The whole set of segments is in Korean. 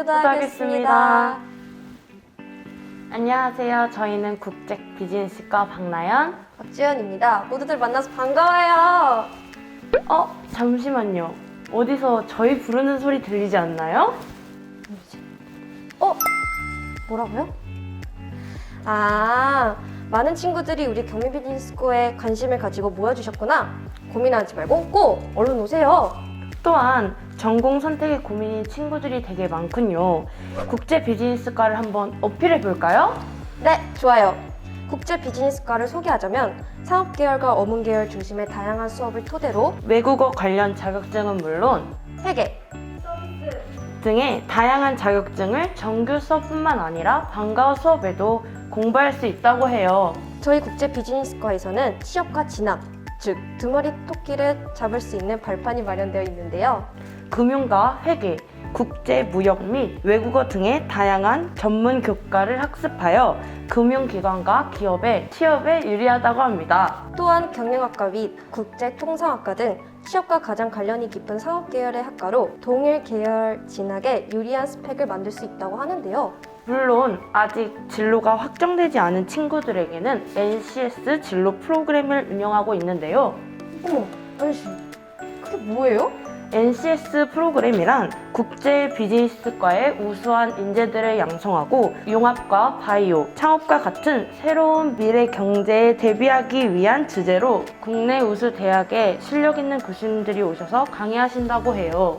효도하겠습니다. 안녕하세요. 저희는 국제 비즈니스과 박나연. 박지연입니다. 모두들 만나서 반가워요. 어, 잠시만요. 어디서 저희 부르는 소리 들리지 않나요? 어? 뭐라고요? 아, 많은 친구들이 우리 경미 비즈니스코에 관심을 가지고 모여주셨구나. 고민하지 말고 꼭 얼른 오세요. 또한 전공 선택에 고민인 친구들이 되게 많군요. 국제 비즈니스과를 한번 어필해 볼까요? 네, 좋아요. 국제 비즈니스과를 소개하자면 상업 계열과 어문 계열 중심의 다양한 수업을 토대로 외국어 관련 자격증은 물론 회계, 등의 다양한 자격증을 정규 수업뿐만 아니라 방과후 수업에도 공부할 수 있다고 해요. 저희 국제 비즈니스과에서는 취업과 진학, 즉 두 마리 토끼를 잡을 수 있는 발판이 마련되어 있는데요. 금융과 회계, 국제 무역 및 외국어 등의 다양한 전문 교과를 학습하여 금융기관과 기업의 취업에 유리하다고 합니다. 또한 경영학과 및 국제통상학과 등 취업과 가장 관련이 깊은 상업 계열의 학과로 동일 계열 진학에 유리한 스펙을 만들 수 있다고 하는데요. 물론 아직 진로가 확정되지 않은 친구들에게는 NCS 진로 프로그램을 운영하고 있는데요. 어머, 아저씨, 그게 뭐예요? NCS 프로그램이란 국제 비즈니스과의 우수한 인재들을 양성하고 융합과 바이오, 창업과 같은 새로운 미래 경제에 대비하기 위한 주제로 국내 우수 대학에 실력 있는 교수님들이 오셔서 강의하신다고 해요.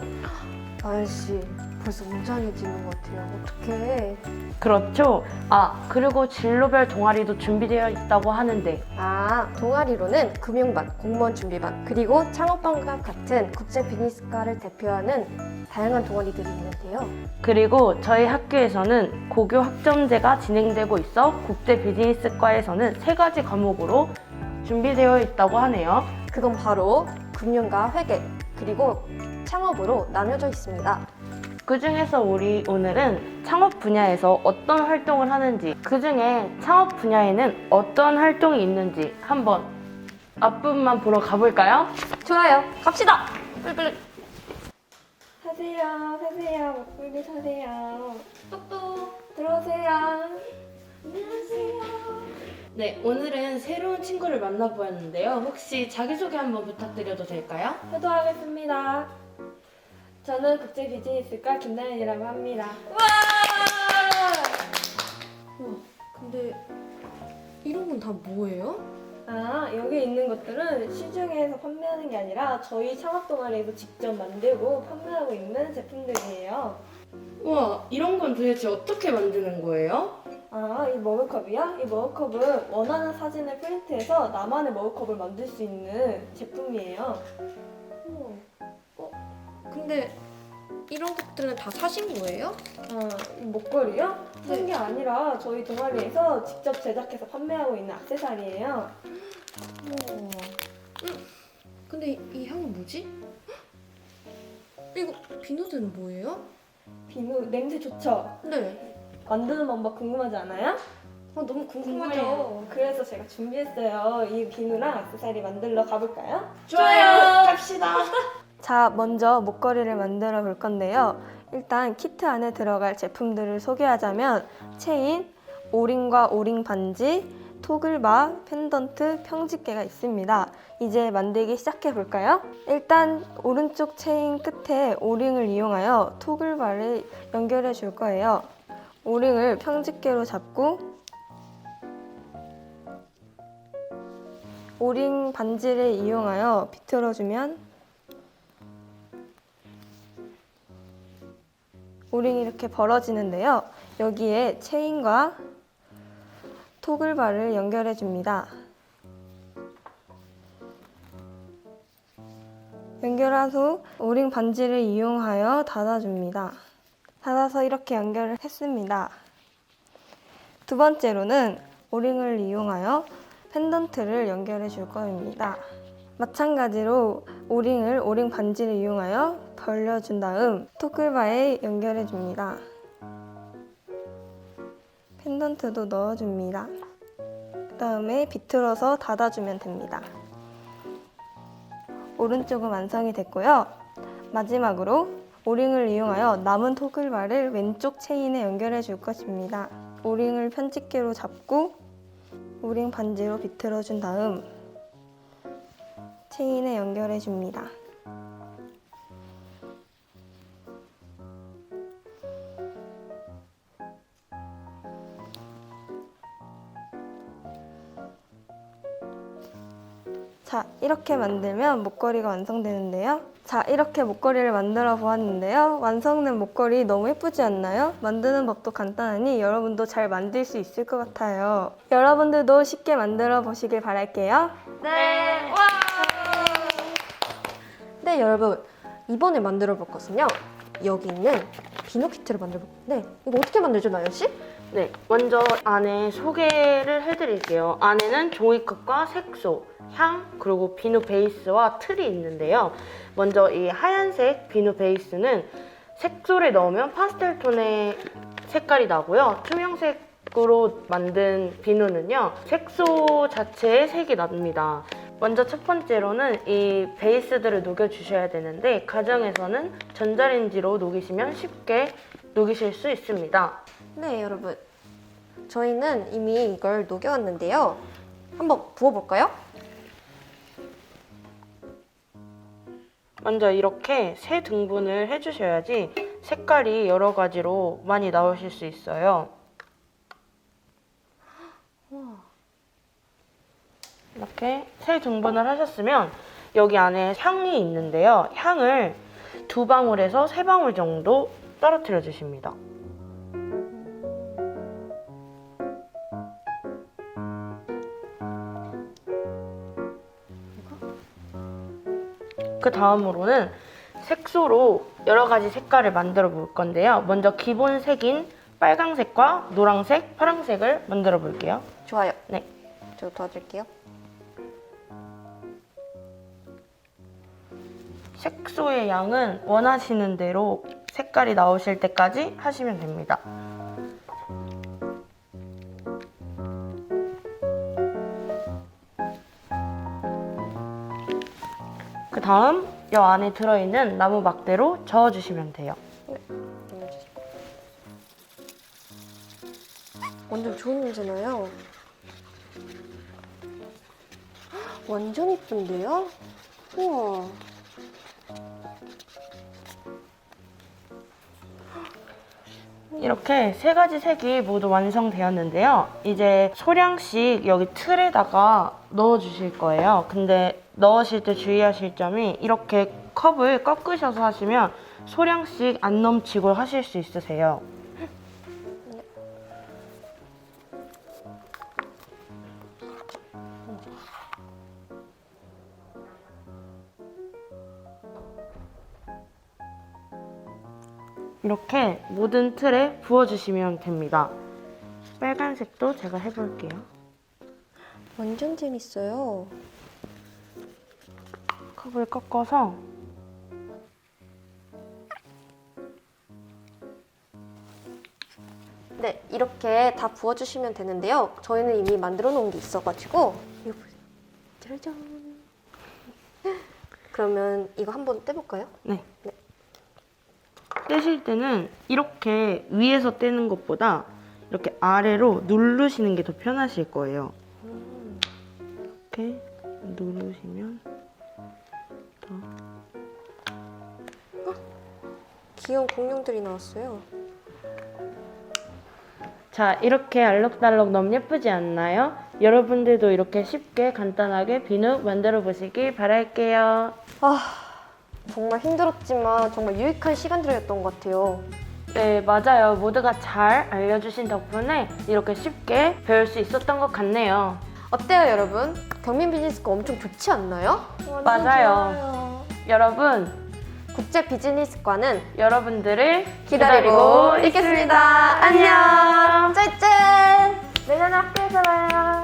아저씨, 벌써 웅장해지는 것 같아요. 어떡해. 그렇죠. 아, 그리고 진로별 동아리도 준비되어 있다고 하는데 아, 동아리로는 금융반, 공무원 준비반, 그리고 창업반과 같은 국제 비즈니스과를 대표하는 다양한 동아리들이 있는데요. 그리고 저희 학교에서는 고교 학점제가 진행되고 있어 국제 비즈니스과에서는 세 가지 과목으로 준비되어 있다고 하네요. 그건 바로 금융과 회계, 그리고 창업으로 나뉘어져 있습니다. 그 중에서 우리 오늘은 창업 분야에서 어떤 활동을 하는지, 그 중에 창업 분야에는 어떤 활동이 있는지 한번 앞부분만 보러 가볼까요? 좋아요. 갑시다. 빨리빨리. 사세요, 사세요, 먹불리 사세요. 똑똑. 들어오세요. 안녕하세요. 네, 오늘은 새로운 친구를 만나보았는데요. 혹시 자기소개 한번 부탁드려도 될까요? 효도하겠습니다. 저는 국제 비즈니스과 김다현이라고 합니다. 우와, 근데 이런 건 다 뭐예요? 아, 여기 있는 것들은 시중에서 판매하는 게 아니라 저희 창업 동아리에서 직접 만들고 판매하고 있는 제품들이에요. 우와, 이런 건 도대체 어떻게 만드는 거예요? 아, 이 머그컵이요? 이 머그컵은 원하는 사진을 프린트해서 나만의 머그컵을 만들 수 있는 제품이에요. 우와. 어, 근데 이런 것들은 다 사신 거예요? 아, 이 목걸이요? 산게 아니라 저희 동아리에서 직접 제작해서 판매하고 있는 액세서리예요. 우와. 음, 근데 이, 이 향은 뭐지? 이거 비누들은 뭐예요? 비누 냄새 좋죠? 네. 만드는 방법 궁금하지 않아요? 아, 너무 궁금해요. 그래서 제가 준비했어요. 이 비누랑 액세서리 만들러 가볼까요? 좋아요. 갑시다. 자, 먼저 목걸이를 만들어 볼 건데요. 일단 키트 안에 들어갈 제품들을 소개하자면 체인, 오링과 오링 반지, 토글바, 펜던트, 평집게가 있습니다. 이제 만들기 시작해 볼까요? 일단 오른쪽 체인 끝에 오링을 이용하여 토글바를 연결해 줄 거예요. 오링을 평집게로 잡고 오링 반지를 이용하여 비틀어 주면 오링이 이렇게 벌어지는데요. 여기에 체인과 토글바를 연결해 줍니다. 연결한 후 오링 반지를 이용하여 닫아줍니다. 닫아서 이렇게 연결을 했습니다. 두 번째로는 오링을 이용하여 펜던트를 연결해 줄 겁니다. 마찬가지로 오링을 오링 반지를 이용하여 벌려준 다음 토클바에 연결해 줍니다. 펜던트도 넣어줍니다. 그 다음에 비틀어서 닫아주면 됩니다. 오른쪽은 완성이 됐고요. 마지막으로 오링을 이용하여 남은 토글바를 왼쪽 체인에 연결해 줄 것입니다. 오링을 편집계로 잡고 오링 반지로 비틀어 준 다음 체인에 연결해 줍니다. 이렇게 만들면 목걸이가 완성되는데요. 자, 이렇게 목걸이를 만들어 보았는데요. 완성된 목걸이 너무 예쁘지 않나요? 만드는 법도 간단하니 여러분도 잘 만들 수 있을 것 같아요. 여러분들도 쉽게 만들어 보시길 바랄게요. 네. 와. 네, 여러분. 이번에 만들어 볼 것은요. 여기 있는 비누 키트를 만들어 볼 건데 이거 어떻게 만들죠, 나연 씨? 네, 먼저 안에 소개를 해드릴게요. 안에는 종이컵과 색소, 향, 그리고 비누 베이스와 틀이 있는데요. 먼저 이 하얀색 비누 베이스는 색소를 넣으면 파스텔 톤의 색깔이 나고요. 투명색으로 만든 비누는요, 색소 자체의 색이 납니다. 먼저 첫 번째로는 이 베이스들을 녹여주셔야 되는데 가정에서는 전자레인지로 녹이시면 쉽게 녹이실 수 있습니다. 네, 여러분. 저희는 이미 이걸 녹여왔는데요. 한번 부어볼까요? 먼저 이렇게 세 등분을 해주셔야지 색깔이 여러 가지로 많이 나오실 수 있어요. 이렇게 세 등분을 하셨으면 여기 안에 향이 있는데요. 향을 두 방울에서 세 방울 정도 떨어뜨려 주십니다. 그 다음으로는 색소로 여러 가지 색깔을 만들어 볼 건데요. 먼저 기본 색인 빨강색과 노란색, 파란색을 만들어 볼게요. 좋아요. 네. 저 도와드릴게요. 색소의 양은 원하시는 대로 색깔이 나오실 때까지 하시면 됩니다. 그 다음 이 안에 들어있는 나무 막대로 저어주시면 돼요. 완전 좋은 냄새나요. 완전 이쁜데요? 우와. 이렇게 세 가지 색이 모두 완성되었는데요. 이제 소량씩 여기 틀에다가 넣어 주실 거예요. 근데 넣으실 때 주의하실 점이 이렇게 컵을 꺾으셔서 하시면 소량씩 안 넘치고 하실 수 있으세요. 이렇게 모든 틀에 부어주시면 됩니다. 빨간색도 제가 해볼게요. 완전 재밌어요. 컵을 꺾어서 네, 이렇게 다 부어주시면 되는데요. 저희는 이미 만들어 놓은 게 있어가지고 이거 보세요. 짜잔. 그러면 이거 한번 떼볼까요? 네. 떼실 때는 이렇게 위에서 떼는 것보다 이렇게 아래로 누르시는 게 더 편하실 거예요. 이렇게 누르시면 더 귀여운 공룡들이 나왔어요. 자, 이렇게 알록달록 너무 예쁘지 않나요? 여러분들도 이렇게 쉽게 간단하게 비누 만들어 보시길 바랄게요. 정말 힘들었지만 정말 유익한 시간들이었던 것 같아요. 네, 맞아요. 모두가 잘 알려주신 덕분에 이렇게 쉽게 배울 수 있었던 것 같네요. 어때요, 여러분? 경민 비즈니스가 엄청 좋지 않나요? 맞아요. 여러분, 국제 비즈니스과는 여러분들을 기다리고 있겠습니다. 안녕. 짤짤. 내년 학교에서 봐요.